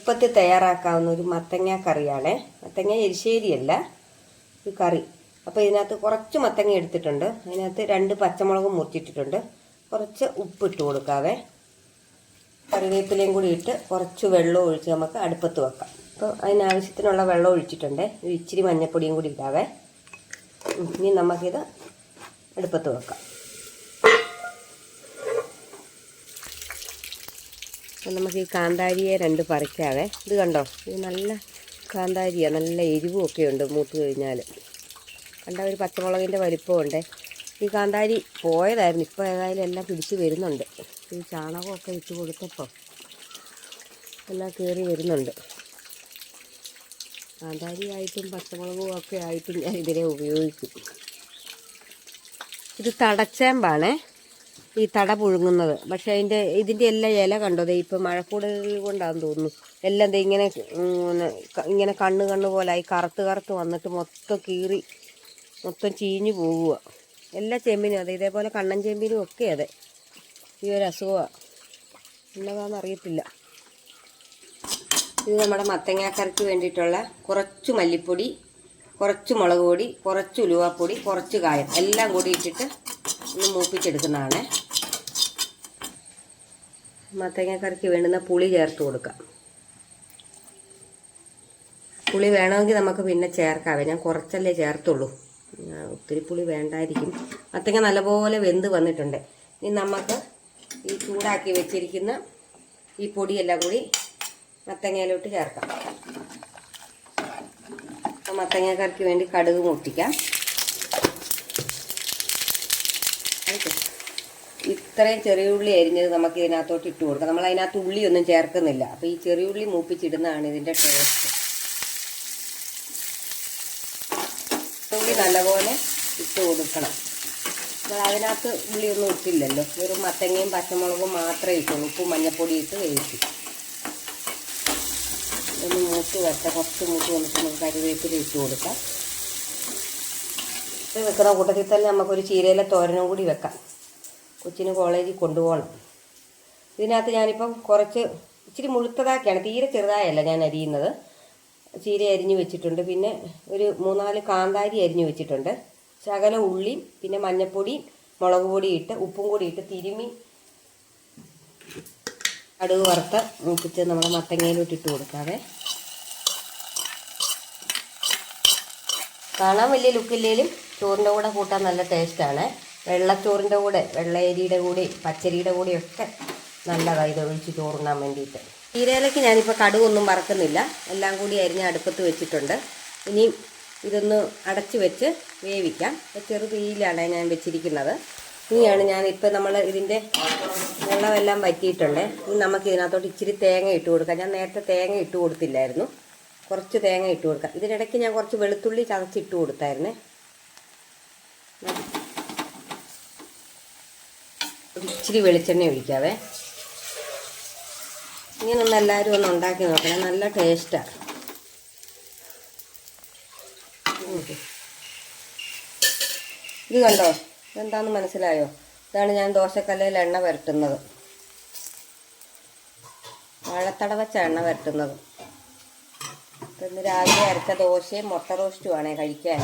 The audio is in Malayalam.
എളുപ്പത്തിൽ തയ്യാറാക്കാവുന്ന ഒരു മത്തങ്ങ കറിയാണ്. മത്തങ്ങ എരിശ്ശേരിയല്ല ഒരു കറി. അപ്പോൾ ഇതിനകത്ത് കുറച്ച് മത്തങ്ങ എടുത്തിട്ടുണ്ട്. അതിനകത്ത് രണ്ട് പച്ചമുളകും മുറിച്ചിട്ടിട്ടുണ്ട്. കുറച്ച് ഉപ്പ് ഇട്ട് കൊടുക്കാവേ. കറിവേപ്പിലയും കൂടി ഇട്ട് കുറച്ച് വെള്ളം ഒഴിച്ച് നമുക്ക് അടുപ്പത്ത് വെക്കാം. അപ്പോൾ അതിനാവശ്യത്തിനുള്ള വെള്ളം ഒഴിച്ചിട്ടുണ്ട്. ഒരു ഇച്ചിരി മഞ്ഞൾപ്പൊടിയും കൂടി ഇടാവേ. ഇനി നമുക്കിത് അടുപ്പത്ത് വെക്കാം. അപ്പം നമുക്ക് ഈ കാന്താരിയെ രണ്ട് പറിക്കാവേ. ഇത് കണ്ടോ? ഇത് നല്ല കാന്താരിയാണ് നല്ല എരിവും ഒക്കെ ഉണ്ട് മൂത്ത് കഴിഞ്ഞാൽ കണ്ട? ഒരു പച്ചമുളകിന്റെ വലിപ്പമുണ്ട്. ഈ കാന്താരി പോയതായിരുന്നു. ഇപ്പോൾ ഏതായാലും എല്ലാം പിടിച്ച് വരുന്നുണ്ട്. ഈ ചാണകമൊക്കെ ഇട്ട് കൊടുത്തപ്പോൾ എല്ലാം കയറി വരുന്നുണ്ട്. കാന്താരി ആയിട്ടും പച്ചമുളകും ഒക്കെ ആയിട്ടും ഞാൻ ഇതിനെ ഉപയോഗിക്കും. ഇത് തടച്ചേമ്പാണേ. ഈ തട പുഴുങ്ങുന്നത്. പക്ഷേ അതിന്റെ ഇതിന്റെ എല്ലാം ഇല കണ്ടോ? ദേ ഇപ്പം മഴക്കൂടുതൽ കൊണ്ടാണെന്ന് തോന്നുന്നു. എല്ലാം ദേ ഇങ്ങനെ ഇങ്ങനെ കണ്ണ് കണ്ണ് പോലായി കറുത്ത് കറുത്ത് വന്നിട്ട് മൊത്തം കീറി മൊത്തം ചീഞ്ഞു പോവുക എല്ലാ ചെമ്പിനും അതെ ഇതേപോലെ കണ്ണൻ ചെമ്പിനും ഒക്കെ അതെ. ഈ ഒരു അസുഖമാണ് എന്നതാണെന്ന് അറിയത്തില്ല. ഇത് നമ്മുടെ മത്തങ്ങാക്കറിക്ക് വേണ്ടിയിട്ടുള്ള കുറച്ച് മല്ലിപ്പൊടി കുറച്ച് മുളക് പൊടി കുറച്ച് ഉലുവാപ്പൊടി കുറച്ച് കായം. എല്ലാം കൂടി ഇട്ടിട്ട് ഒന്ന് മൂപ്പിച്ചെടുക്കുന്നതാണ്. മത്തങ്ങക്കറിക്ക് വേണ്ടുന്ന പുളി ചേർത്ത് കൊടുക്കാം. പുളി വേണമെങ്കിൽ നമുക്ക് പിന്നെ ചേർക്കാവേ ഞാൻ കുറച്ചല്ലേ ചേർത്തുള്ളൂ. ഒത്തിരി പുളി വേണ്ടായിരിക്കും. മത്തങ്ങ നല്ലപോലെ വെന്ത് വന്നിട്ടുണ്ട്. ഇനി നമുക്ക് ഈ ചൂടാക്കി വെച്ചിരിക്കുന്ന ഈ പൊടിയെല്ലാം കൂടി മത്തങ്ങയിലോട്ട് ചേർക്കാം. അപ്പം മത്തങ്ങക്കറിക്ക് വേണ്ടി കടുക് മുട്ടിക്കാം ഇത്രയും ചെറിയ ഉള്ളി അരിഞ്ഞത് നമുക്ക് ഇതിനകത്തോട്ട് ഇട്ട് കൊടുക്കാം. നമ്മൾ അതിനകത്ത് ഉള്ളിയൊന്നും ചേർക്കുന്നില്ല. അപ്പോൾ ഈ ചെറിയ ഉള്ളി മൂപ്പിച്ചിടുന്നതാണ് ഇതിന്റെ ടേസ്റ്റ്. ഉള്ളി നല്ലപോലെ ഇട്ട് കൊടുക്കണം. നമ്മൾ അതിനകത്ത് ഉള്ളിയൊന്നും ഇട്ടില്ലല്ലോ. ഒരു മത്തങ്ങയും പച്ചമുളകും മാത്രമേ ഇട്ടുള്ളൂ. ഉപ്പും മഞ്ഞപ്പൊടി ഇട്ട് വേവിച്ചു ഒന്ന് മൂത്ത് വെച്ച കുറച്ച് മൂത്ത് വന്നിട്ട് നമുക്ക് കരുവേപ്പില ഇട്ട് കൊടുക്കാം. ഇത് വെക്കുന്ന കൂട്ടത്തിൽ തന്നെ നമുക്കൊരു ചീരയിലെ തോരനും കൂടി വെക്കാം. കൊച്ചിന് കോളേജിൽ കൊണ്ടുപോകണം. ഇതിനകത്ത് ഞാനിപ്പം കുറച്ച് ഇച്ചിരി മുഴുത്തതാക്കിയാണ്. തീരെ ചെറുതായല്ല ഞാൻ അരിയുന്നത്. ചീര അരിഞ്ഞു വെച്ചിട്ടുണ്ട്. പിന്നെ ഒരു മൂന്നാൽ കാന്താരി അരിഞ്ഞു വെച്ചിട്ടുണ്ട്. ശകല ഉള്ളിയും പിന്നെ മഞ്ഞപ്പൊടി മുളക് പൊടി ഇട്ട് ഉപ്പും കൂടി ഇട്ട് തിരുമി കടുക് വറുത്ത് മൂപ്പിച്ച് നമ്മുടെ മത്തങ്ങയിലോട്ട് ഇട്ട് കൊടുക്കാതെ കാണാൻ വലിയ ലുക്കില്ലേലും ചോറിന്റെ കൂടെ കൂട്ടാൻ നല്ല ടേസ്റ്റാണ് വെള്ളച്ചോറിന്റെ കൂടെ വെള്ളയരിയുടെ കൂടെ പച്ചരിയുടെ കൂടെ ഒക്കെ നല്ലതാണ് ഇത് ഒഴിച്ച് ചോറുണ്ണാൻ വേണ്ടിയിട്ട്. ചീരയിലേക്ക് ഞാനിപ്പോൾ കടുവൊന്നും വറക്കുന്നില്ല. എല്ലാം കൂടി അരിഞ്ഞ് അടുപ്പത്ത് വെച്ചിട്ടുണ്ട്. ഇനി ഇതൊന്ന് അടച്ച് വെച്ച് വേവിക്കാം. ചെറു തീയിലാണ് ഞാൻ വെച്ചിരിക്കുന്നത്. ഇനിയാണ് ഞാൻ ഇപ്പോൾ നമ്മൾ ഇതിന്റെ വെള്ളമെല്ലാം വറ്റിയിട്ടുണ്ട്. ഇനി നമുക്ക് ഇതിനകത്തോട്ട് ഇച്ചിരി തേങ്ങ ഇട്ട് കൊടുക്കാം. ഞാൻ നേരത്തെ തേങ്ങ ഇട്ട് കൊടുത്തില്ലായിരുന്നു. കുറച്ച് തേങ്ങ ഇട്ട് കൊടുക്കാം. ഇതിനിടയ്ക്ക് ഞാൻ കുറച്ച് വെളുത്തുള്ളി ചതച്ചിട്ട് കൊടുത്തായിരുന്നേ. ഇച്ചിരി വെളിച്ചെണ്ണ ഒഴിക്കാവേ. ഇങ്ങനെ ഒന്ന് എല്ലാവരും ഒന്ന് ഉണ്ടാക്കി നോക്കണം. നല്ല ടേസ്റ്റാണ് ഇത് കണ്ടോ? ഇതെന്താണെന്ന് മനസ്സിലായോ? ഇതാണ് ഞാൻ ദോശക്കല്ലയിൽ എണ്ണ പുരട്ടുന്നത് വാഴത്തട വെച്ച എണ്ണ പുരട്ടുന്നത് ഇപ്പം ഇന്ന് രാവിലെ അരച്ച ദോശയും മുട്ട റോസ്റ്റുമാണേ കഴിക്കാൻ